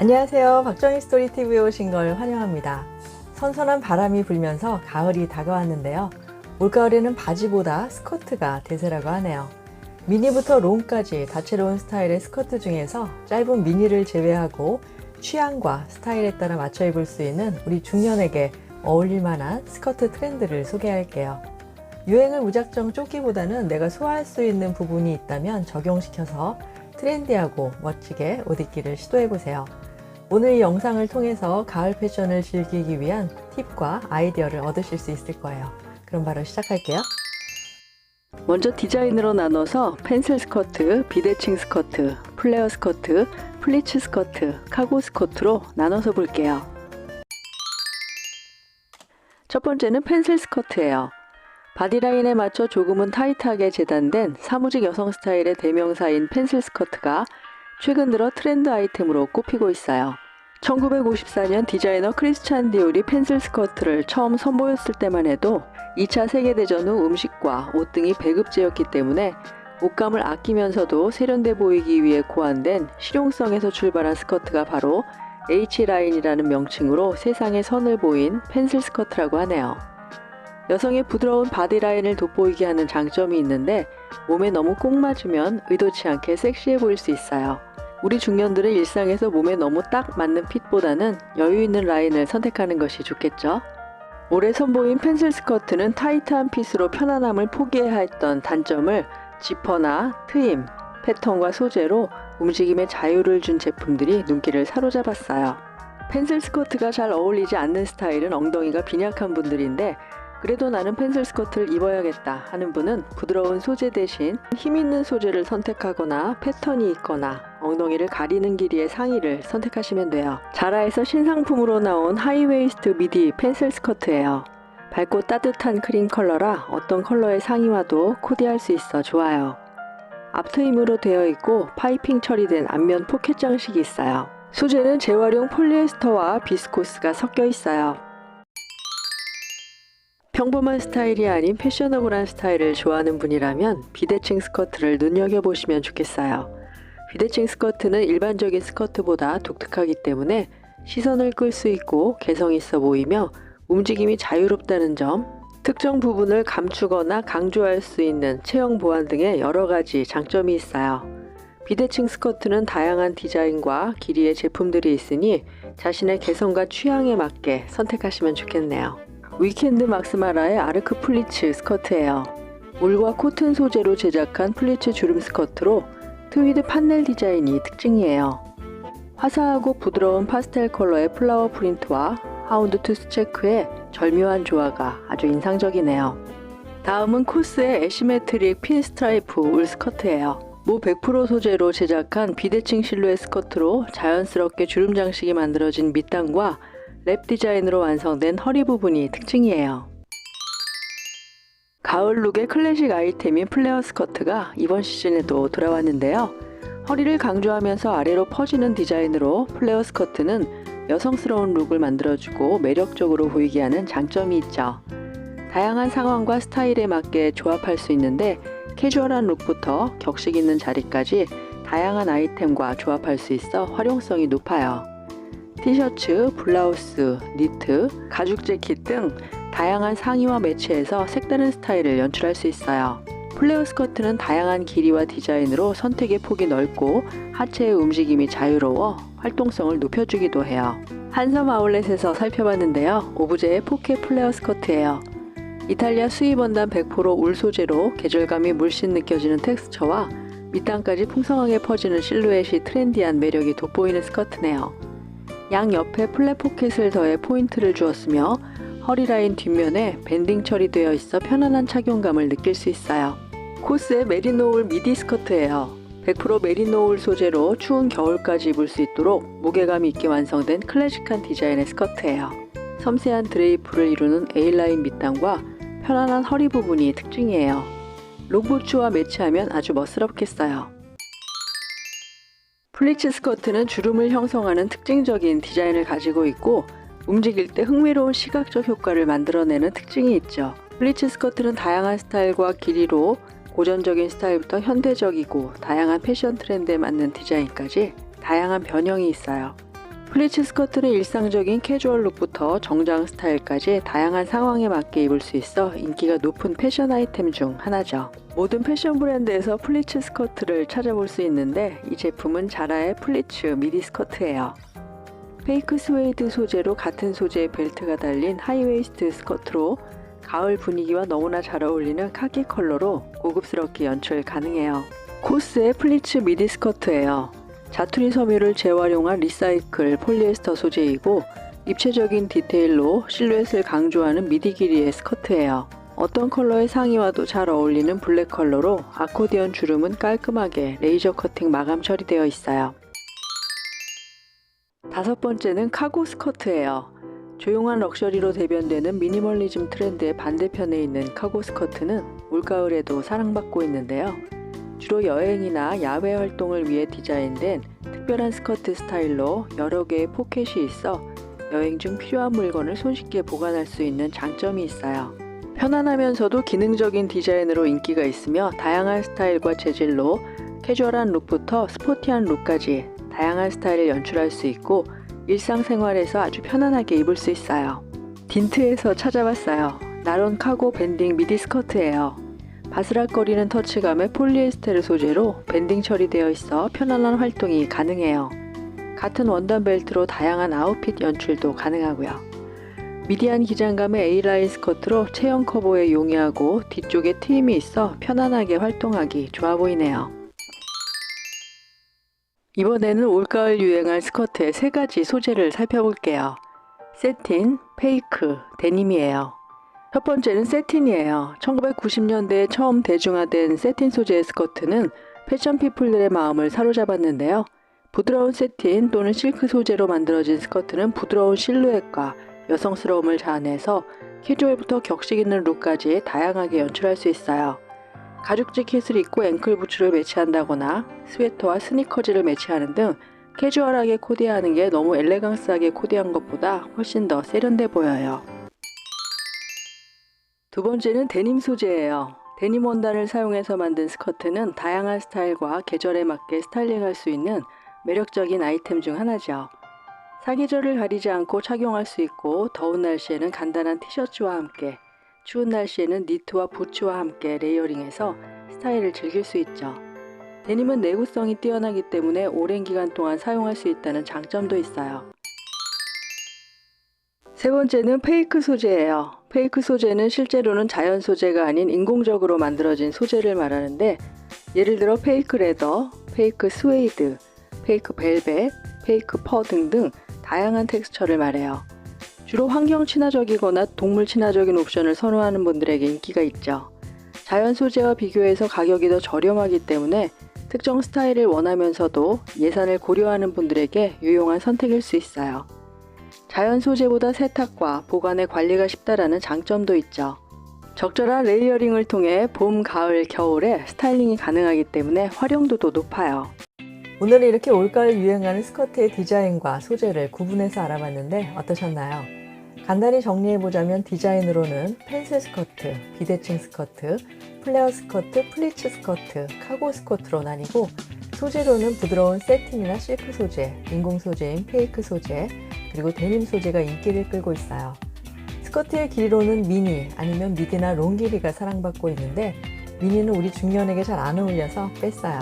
안녕하세요. 박정희 스토리TV에 오신 걸 환영합니다. 선선한 바람이 불면서 가을이 다가왔는데요. 올가을에는 바지보다 스커트가 대세라고 하네요. 미니부터 롱까지 다채로운 스타일의 스커트 중에서 짧은 미니를 제외하고 취향과 스타일에 따라 맞춰 입을 수 있는 우리 중년에게 어울릴 만한 스커트 트렌드를 소개할게요. 유행을 무작정 쫓기보다는 내가 소화할 수 있는 부분이 있다면 적용시켜서 트렌디하고 멋지게 옷 입기를 시도해 보세요. 오늘 이 영상을 통해서 가을 패션을 즐기기 위한 팁과 아이디어를 얻으실 수 있을 거예요. 그럼 바로 시작할게요. 먼저 디자인으로 나눠서 펜슬 스커트, 비대칭 스커트, 플레어 스커트, 플리츠 스커트, 카고 스커트로 나눠서 볼게요. 첫 번째는 펜슬 스커트예요. 바디라인에 맞춰 조금은 타이트하게 재단된 사무직 여성 스타일의 대명사인 펜슬 스커트가 최근 들어 트렌드 아이템으로 꼽히고 있어요. 1954년 디자이너 크리스찬 디올이 펜슬 스커트를 처음 선보였을 때만 해도 2차 세계대전 후 음식과 옷 등이 배급제였기 때문에 옷감을 아끼면서도 세련돼 보이기 위해 고안된 실용성에서 출발한 스커트가 바로 H라인이라는 명칭으로 세상에 선을 보인 펜슬 스커트라고 하네요. 여성의 부드러운 바디라인을 돋보이게 하는 장점이 있는데 몸에 너무 꼭 맞으면 의도치 않게 섹시해 보일 수 있어요. 우리 중년들의 일상에서 몸에 너무 딱 맞는 핏보다는 여유 있는 라인을 선택하는 것이 좋겠죠. 올해 선보인 펜슬 스커트는 타이트한 핏으로 편안함을 포기해야 했던 단점을 지퍼나 트임, 패턴과 소재로 움직임에 자유를 준 제품들이 눈길을 사로잡았어요. 펜슬 스커트가 잘 어울리지 않는 스타일은 엉덩이가 빈약한 분들인데 그래도 나는 펜슬 스커트를 입어야겠다 하는 분은 부드러운 소재 대신 힘 있는 소재를 선택하거나 패턴이 있거나 엉덩이를 가리는 길이의 상의를 선택하시면 돼요. 자라에서 신상품으로 나온 하이웨이스트 미디 펜슬 스커트예요. 밝고 따뜻한 크림 컬러라 어떤 컬러의 상의와도 코디할 수 있어 좋아요. 앞트임으로 되어 있고 파이핑 처리된 앞면 포켓 장식이 있어요. 소재는 재활용 폴리에스터와 비스코스가 섞여 있어요. 평범한 스타일이 아닌 패셔너블한 스타일을 좋아하는 분이라면 비대칭 스커트를 눈여겨보시면 좋겠어요. 비대칭 스커트는 일반적인 스커트보다 독특하기 때문에 시선을 끌 수 있고 개성 있어 보이며 움직임이 자유롭다는 점, 특정 부분을 감추거나 강조할 수 있는 체형 보완 등의 여러 가지 장점이 있어요. 비대칭 스커트는 다양한 디자인과 길이의 제품들이 있으니 자신의 개성과 취향에 맞게 선택하시면 좋겠네요. 위켄드 막스마라의 아르크 플리츠 스커트예요. 울과 코튼 소재로 제작한 플리츠 주름 스커트로 트위드 판넬 디자인이 특징이에요. 화사하고 부드러운 파스텔 컬러의 플라워 프린트와 하운드 투스 체크의 절묘한 조화가 아주 인상적이네요. 다음은 코스의 애시메트릭 핀 스트라이프 울 스커트예요. 모 100% 소재로 제작한 비대칭 실루엣 스커트로 자연스럽게 주름 장식이 만들어진 밑단과 랩 디자인으로 완성된 허리 부분이 특징이에요. 가을 룩의 클래식 아이템인 플레어 스커트가 이번 시즌에도 돌아왔는데요. 허리를 강조하면서 아래로 퍼지는 디자인으로 플레어 스커트는 여성스러운 룩을 만들어주고 매력적으로 보이게 하는 장점이 있죠. 다양한 상황과 스타일에 맞게 조합할 수 있는데 캐주얼한 룩부터 격식 있는 자리까지 다양한 아이템과 조합할 수 있어 활용성이 높아요. 티셔츠, 블라우스, 니트, 가죽 재킷 등 다양한 상의와 매치해서 색다른 스타일을 연출할 수 있어요. 플레어 스커트는 다양한 길이와 디자인으로 선택의 폭이 넓고 하체의 움직임이 자유로워 활동성을 높여주기도 해요. 한섬 아울렛에서 살펴봤는데요. 오브제의 포켓 플레어 스커트예요. 이탈리아 수입 원단 100%울 소재로 계절감이 물씬 느껴지는 텍스처와 밑단까지 풍성하게 퍼지는 실루엣이 트렌디한 매력이 돋보이는 스커트네요. 양 옆에 플랫 포켓을 더해 포인트를 주었으며 허리 라인 뒷면에 밴딩 처리되어 있어 편안한 착용감을 느낄 수 있어요. 코스의 메리노울 미디 스커트예요. 100% 메리노울 소재로 추운 겨울까지 입을 수 있도록 무게감 있게 완성된 클래식한 디자인의 스커트예요. 섬세한 드레이프를 이루는 A라인 밑단과 편안한 허리 부분이 특징이에요. 롱부츠와 매치하면 아주 멋스럽겠어요. 플리츠 스커트는 주름을 형성하는 특징적인 디자인을 가지고 있고 움직일 때 흥미로운 시각적 효과를 만들어내는 특징이 있죠. 플리츠 스커트는 다양한 스타일과 길이로 고전적인 스타일부터 현대적이고 다양한 패션 트렌드에 맞는 디자인까지 다양한 변형이 있어요. 플리츠 스커트는 일상적인 캐주얼 룩부터 정장 스타일까지 다양한 상황에 맞게 입을 수 있어 인기가 높은 패션 아이템 중 하나죠. 모든 패션 브랜드에서 플리츠 스커트를 찾아볼 수 있는데 이 제품은 자라의 플리츠 미디 스커트예요. 페이크 스웨이드 소재로 같은 소재의 벨트가 달린 하이웨이스트 스커트로 가을 분위기와 너무나 잘 어울리는 카키 컬러로 고급스럽게 연출 가능해요. 코스의 플리츠 미디 스커트예요. 자투리 섬유를 재활용한 리사이클 폴리에스터 소재이고 입체적인 디테일로 실루엣을 강조하는 미디 길이의 스커트예요. 어떤 컬러의 상의와도 잘 어울리는 블랙 컬러로 아코디언 주름은 깔끔하게 레이저 커팅 마감 처리되어 있어요. 다섯 번째는 카고 스커트예요. 조용한 럭셔리로 대변되는 미니멀리즘 트렌드의 반대편에 있는 카고 스커트는 올가을에도 사랑받고 있는데요. 주로 여행이나 야외 활동을 위해 디자인된 특별한 스커트 스타일로 여러 개의 포켓이 있어 여행 중 필요한 물건을 손쉽게 보관할 수 있는 장점이 있어요. 편안하면서도 기능적인 디자인으로 인기가 있으며 다양한 스타일과 재질로 캐주얼한 룩부터 스포티한 룩까지 다양한 스타일을 연출할 수 있고 일상생활에서 아주 편안하게 입을 수 있어요. 딘트에서 찾아봤어요. 나론 카고 밴딩 미디 스커트예요. 바스락거리는 터치감의 폴리에스테르 소재로 밴딩 처리되어 있어 편안한 활동이 가능해요. 같은 원단 벨트로 다양한 아웃핏 연출도 가능하고요. 미디안 기장감의 A라인 스커트로 체형 커버에 용이하고 뒤쪽에 트임이 있어 편안하게 활동하기 좋아 보이네요. 이번에는 올가을 유행할 스커트의 세 가지 소재를 살펴볼게요. 세틴, 페이크, 데님이에요. 첫 번째는 세틴이에요. 1990년대에 처음 대중화된 세틴 소재의 스커트는 패션 피플들의 마음을 사로잡았는데요. 부드러운 세틴 또는 실크 소재로 만들어진 스커트는 부드러운 실루엣과 여성스러움을 자아내서 캐주얼부터 격식 있는 룩까지 다양하게 연출할 수 있어요. 가죽 재킷을 입고 앵클 부츠를 매치한다거나 스웨터와 스니커즈를 매치하는 등 캐주얼하게 코디하는 게 너무 엘레강스하게 코디한 것보다 훨씬 더 세련돼 보여요. 두 번째는 데님 소재예요. 데님 원단을 사용해서 만든 스커트는 다양한 스타일과 계절에 맞게 스타일링할 수 있는 매력적인 아이템 중 하나죠. 사계절을 가리지 않고 착용할 수 있고 더운 날씨에는 간단한 티셔츠와 함께 추운 날씨에는 니트와 부츠와 함께 레이어링해서 스타일을 즐길 수 있죠. 데님은 내구성이 뛰어나기 때문에 오랜 기간 동안 사용할 수 있다는 장점도 있어요. 세 번째는 페이크 소재예요. 페이크 소재는 실제로는 자연 소재가 아닌 인공적으로 만들어진 소재를 말하는데 예를 들어 페이크 레더, 페이크 스웨이드, 페이크 벨벳, 페이크 퍼 등등 다양한 텍스처를 말해요. 주로 환경 친화적이거나 동물 친화적인 옵션을 선호하는 분들에게 인기가 있죠. 자연 소재와 비교해서 가격이 더 저렴하기 때문에 특정 스타일을 원하면서도 예산을 고려하는 분들에게 유용한 선택일 수 있어요. 자연 소재보다 세탁과 보관의 관리가 쉽다라는 장점도 있죠. 적절한 레이어링을 통해 봄, 가을, 겨울에 스타일링이 가능하기 때문에 활용도도 높아요. 오늘은 이렇게 올가을 유행하는 스커트의 디자인과 소재를 구분해서 알아봤는데 어떠셨나요? 간단히 정리해보자면 디자인으로는 펜슬 스커트, 비대칭 스커트, 플레어 스커트, 플리츠 스커트, 카고 스커트로 나뉘고 소재로는 부드러운 세틴이나 실크 소재, 인공 소재인 페이크 소재, 그리고 데님 소재가 인기를 끌고 있어요. 스커트의 길이로는 미니 아니면 미디나 롱 길이가 사랑받고 있는데 미니는 우리 중년에게 잘 안 어울려서 뺐어요.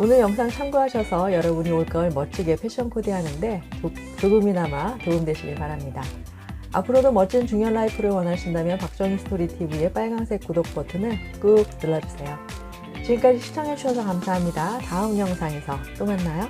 오늘 영상 참고하셔서 여러분이 올가을 멋지게 패션 코디하는데 조금이나마 도움되시길 바랍니다. 앞으로도 멋진 중년 라이프를 원하신다면 박정희 스토리TV의 빨간색 구독 버튼을 꾹 눌러주세요. 지금까지 시청해주셔서 감사합니다. 다음 영상에서 또 만나요.